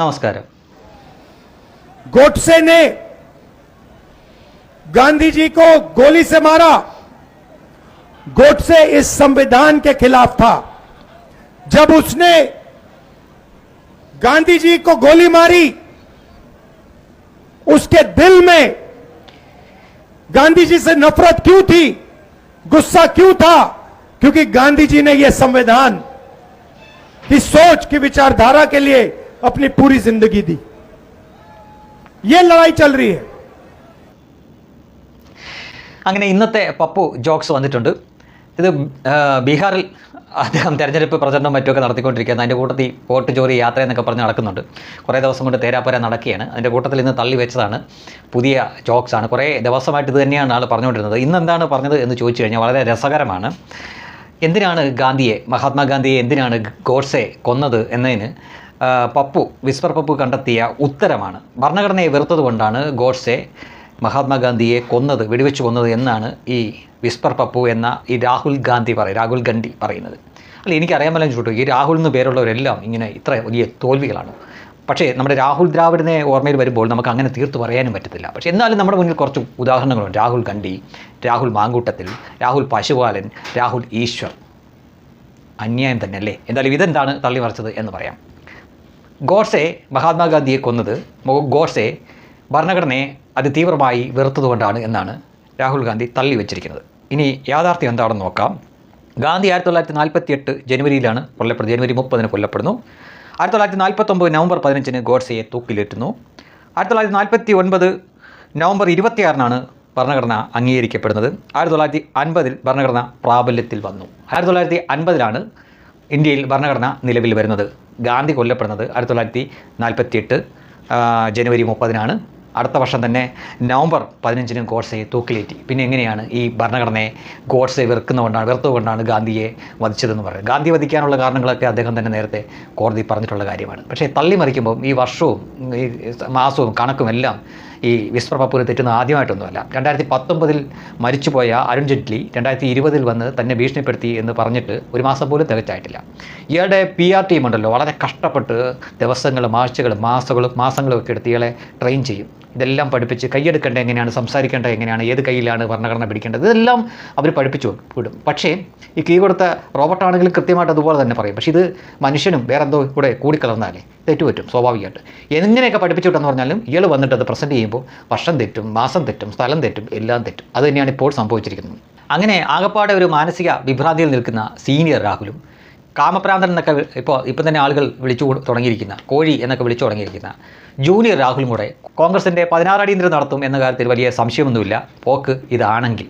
നമസ്കാരം गोडसे ने गांधी जी को गोली से मारा गोडसे इस संविधान के खिलाफ था जब उसने गांधी जी को गोली मारी उसके दिल में गांधी जी से नफरत क्यों थी गुस्सा क्यों था क्योंकि गांधी जी ने यह संविधान की सोच की विचारधारा के लिए अपनी पूरी जिंदगी दी ये लड़ाई चल रही है അങ്ങനെ ഇന്നത്തെ പപ്പു ജോക്സ് വന്നിട്ടുണ്ട് ഇത് ആ, ബീഹാറിൽ അദ്ദേഹം തെരഞ്ഞെടുപ്പ് പ്രചരണം മറ്റുമൊക്കെ നടത്തിക്കൊണ്ടിരിക്കുകയാണ് അതിൻ്റെ കൂട്ടത്തിൽ വോട്ട് ചോറി യാത്ര എന്നൊക്കെ പറഞ്ഞ് നടക്കുന്നുണ്ട് കുറേ ദിവസം കൊണ്ട് തേരാപ്പര നടക്കുകയാണ് അതിൻ്റെ കൂട്ടത്തിൽ ഇന്ന് തള്ളി വെച്ചതാണ് പുതിയ ജോക്സ് ആണ് കുറേ ദിവസമായിട്ട് ഇത് തന്നെയാണ് ആൾ പറഞ്ഞുകൊണ്ടിരുന്നത് ഇന്ന് എന്താണ് പറഞ്ഞത് എന്ന് ചോദിച്ചു കഴിഞ്ഞാൽ വളരെ രസകരമാണ് എന്തിനാണ് ഗാന്ധിയെ മഹാത്മാഗാന്ധിയെ എന്തിനാണ് ഗോഡ്സെ കൊന്നത് എന്നതിന് ആ, പപ്പു വിസ്പർ പപ്പു കണ്ടെത്തിയ ഉത്തരമാണ്. ഭരണഘടനയെ വെറുത്തതുകൊണ്ടാണ് ഗോഡ്സെ മഹാത്മാഗാന്ധിയെ കൊന്നത് വെടിവെച്ച് കൊന്നത് എന്നാണ് ഈ വിസ്പർ പപ്പു എന്ന ഈ രാഹുൽ ഗാന്ധി പറയും രാഹുൽ ഗാന്ധി പറയുന്നത്. അല്ല എനിക്കറിയാമല്ലോ ചോട്ടു ഈ രാഹുൽ എന്ന് പേരുള്ളവരെല്ലാം ഇങ്ങനെ ഇത്ര വലിയ തോൽവികളാണ്. പക്ഷേ നമ്മുടെ രാഹുൽ ദ്രാവിഡിനെ ഓർമ്മയിൽ വരുമ്പോൾ നമുക്ക് അങ്ങനെ തീർത്ത് പറയാനും പറ്റത്തില്ല. പക്ഷേ എന്നാലും നമ്മുടെ മുന്നിൽ കുറച്ച് ഉദാഹരണങ്ങളുണ്ട്. രാഹുൽ ഗണ്ഡി രാഹുൽ മാങ്കൂട്ടത്തിൽ രാഹുൽ പശുപാലൻ രാഹുൽ ഈശ്വർ. അന്യായം തന്നെ അല്ലേ എന്തായാലും ഇതെന്താണ് തള്ളിമറിച്ചത് എന്ന് പറയാം. ഗോഡ്സെ മഹാത്മാഗാന്ധിയെ കൊന്നത് ഗോഡ്സെ ഭരണഘടനയെ അതിതീവ്രമായി വെറുത്തതുകൊണ്ടാണ് എന്നാണ് രാഹുൽ ഗാന്ധി തള്ളി വെച്ചിരിക്കുന്നത്. ഇനി യാഥാർത്ഥ്യം എന്താണെന്ന് നോക്കാം. ഗാന്ധി ആയിരത്തി തൊള്ളായിരത്തി നാൽപ്പത്തി എട്ട് ജനുവരിയിലാണ് കൊല്ലപ്പെടുന്നത്. ജനുവരി മുപ്പതിന് കൊല്ലപ്പെടുന്നു. ആയിരത്തി തൊള്ളായിരത്തി നാൽപ്പത്തൊമ്പത് നവംബർ പതിനഞ്ചിന് ഗോഡ്സെയെ തൂക്കിലേറ്റുന്നു ആയിരത്തി തൊള്ളായിരത്തി നാൽപ്പത്തി ഒൻപത് നവംബർ ഇരുപത്തിയാറിനാണ് ഭരണഘടന അംഗീകരിക്കപ്പെടുന്നത്. ആയിരത്തി തൊള്ളായിരത്തി അൻപതിൽ ഭരണഘടന പ്രാബല്യത്തിൽ വന്നു. ആയിരത്തി തൊള്ളായിരത്തി അൻപതിലാണ് ഇന്ത്യയിൽ ഭരണഘടന നിലവിൽ വരുന്നത്. ഗാന്ധി കൊല്ലപ്പെടുന്നത് ആയിരത്തി തൊള്ളായിരത്തി നാൽപ്പത്തി എട്ട് ജനുവരി മുപ്പതിനാണ്. അടുത്ത വർഷം തന്നെ നവംബർ പതിനഞ്ചിന് ഗോഡ്സയെ തൂക്കിലേറ്റി. പിന്നെ എങ്ങനെയാണ് ഈ ഭരണഘടനയെ ഗോഡ്സെ വെറുക്കുന്നതുകൊണ്ടാണ് വെറുത്തുകൊണ്ടാണ് ഗാന്ധിയെ വധിച്ചതെന്ന് പറയുന്നത്? ഗാന്ധി വധിക്കാനുള്ള കാരണങ്ങളൊക്കെ അദ്ദേഹം തന്നെ നേരത്തെ കോടതി പറഞ്ഞിട്ടുള്ള കാര്യമാണ്. പക്ഷേ തള്ളിമറിക്കുമ്പോൾ ഈ വർഷവും ഈ മാസവും കണക്കും എല്ലാം ഈ വിസ്പർ പപ്പുവിന് തെറ്റുന്ന ആദ്യമായിട്ടൊന്നുമല്ല. രണ്ടായിരത്തി പത്തൊമ്പതിൽ മരിച്ചുപോയ അരുൺ ജെയ്റ്റ്ലി രണ്ടായിരത്തി ഇരുപതിൽ വന്ന് തന്നെ ഭീഷണിപ്പെടുത്തി എന്ന് പറഞ്ഞിട്ട് ഒരു മാസം പോലും തികച്ചായിട്ടില്ല. ഇയാളുടെ പി ആർ ടീം ഉണ്ടല്ലോ വളരെ കഷ്ടപ്പെട്ട് ദിവസങ്ങളും ആഴ്ചകളും മാസങ്ങളും മാസങ്ങളും ഒക്കെ എടുത്ത് ഇയാളെ ട്രെയിൻ ചെയ്യും. ഇതെല്ലാം പഠിപ്പിച്ച് കൈയ്യെടുക്കേണ്ടത് എങ്ങനെയാണ് സംസാരിക്കേണ്ടത് എങ്ങനെയാണ് ഏത് കയ്യിലാണ് ഭരണഘടന പിടിക്കേണ്ടത് ഇതെല്ലാം അവർ പഠിപ്പിച്ചു വിടും. പക്ഷേ ഈ കീ കൊടുത്ത റോബോട്ടാണെങ്കിലും കൃത്യമായിട്ട് അതുപോലെ തന്നെ പറയും. പക്ഷേ ഇത് മനുഷ്യനും വേറെ എന്തോ കൂടെ കൂടിക്കലർന്നാലേ തെറ്റുപറ്റും സ്വാഭാവികമായിട്ട്. എങ്ങനെയൊക്കെ പഠിപ്പിച്ചു വിട്ടെന്ന് പറഞ്ഞാലും ഇയാൾ വന്നിട്ട് അത് പ്രസന്റ് ചെയ്യുമ്പോൾ വർഷം തെറ്റും മാസം തെറ്റും സ്ഥലം തെറ്റും എല്ലാം തെറ്റും. അത് തന്നെയാണ് ഇപ്പോൾ സംഭവിച്ചിരിക്കുന്നത്. അങ്ങനെ ആകപ്പാടെ ഒരു മാനസിക വിഭ്രാന്തിയിൽ നിൽക്കുന്ന സീനിയർ രാഹുലും കാമപ്രാന്തൻ എന്നൊക്കെ ഇപ്പോൾ ഇപ്പം തന്നെ ആളുകൾ വിളിച്ചു തുടങ്ങിയിരിക്കുന്ന കോഴി എന്നൊക്കെ വിളിച്ചു തുടങ്ങിയിരിക്കുന്ന ജൂനിയർ രാഹുലും കൂടെ കോൺഗ്രസിന്റെ പതിനാറ് അടിയന്തരം നടത്തും എന്ന കാര്യത്തിൽ വലിയ സംശയമൊന്നുമില്ല. പോക്ക് ഇതാണെങ്കിൽ.